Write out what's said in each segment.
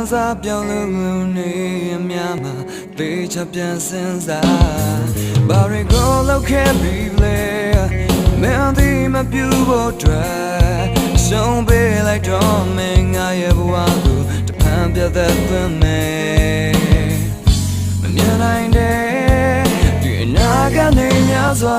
ပြောင်းလို့နေအများမှာတေချာပြန်စင်စားဘာရီကိုလောက်ခဲ့ပြီလေမင်းဒီမပြူဖို့အတွက်ရှုံးပေးလိုက်တော့မင်းငါရဲ့ဘဝကိုတဖန်ပြတ်သက်သွင်းမယ်မမြင်နိုင်တဲ့ဒီအနာကနေများစွာ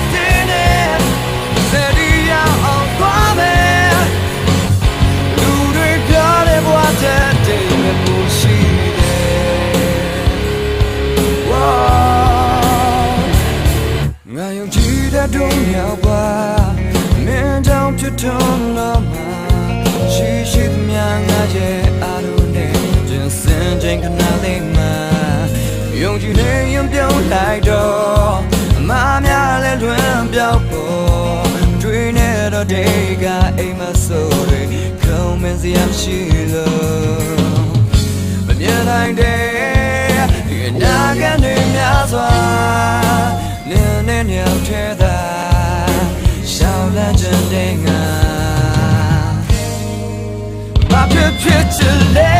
ပါမင်းကြောင့်ဖြစ်ထွန်းတော့မှာရှိရှိသမျှငါရဲ့အာရုံနဲ့ကျင်စင်ချိန်ခဏလေးမှာယုံကြည်နေရင်ပြောင်းလိုက်တော့အမားများလဲလွင်ပြောက်ပေါ်တွေ့နေတော့ဒေကအိမ်မဆိုးတွေခုံမစရာမရှိလို့မမြင်နိုင်တဲ့ဒီအနာကနေများစွာနင်းနဲ့ ညောင်ထဲသာ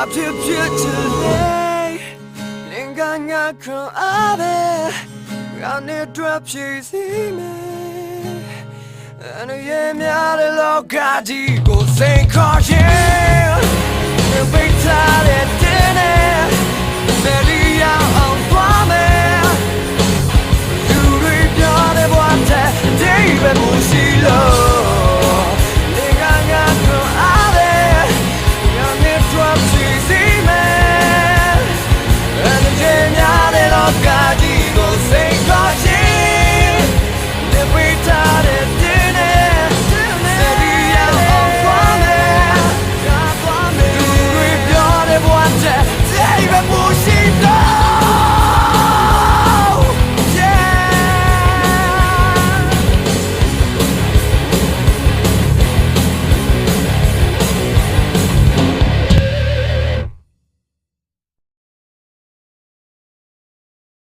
But you beautifully Linga nga kro abe Gane drop she see me And ye mya de lo ka ji ko sing call you You be tired Авгадій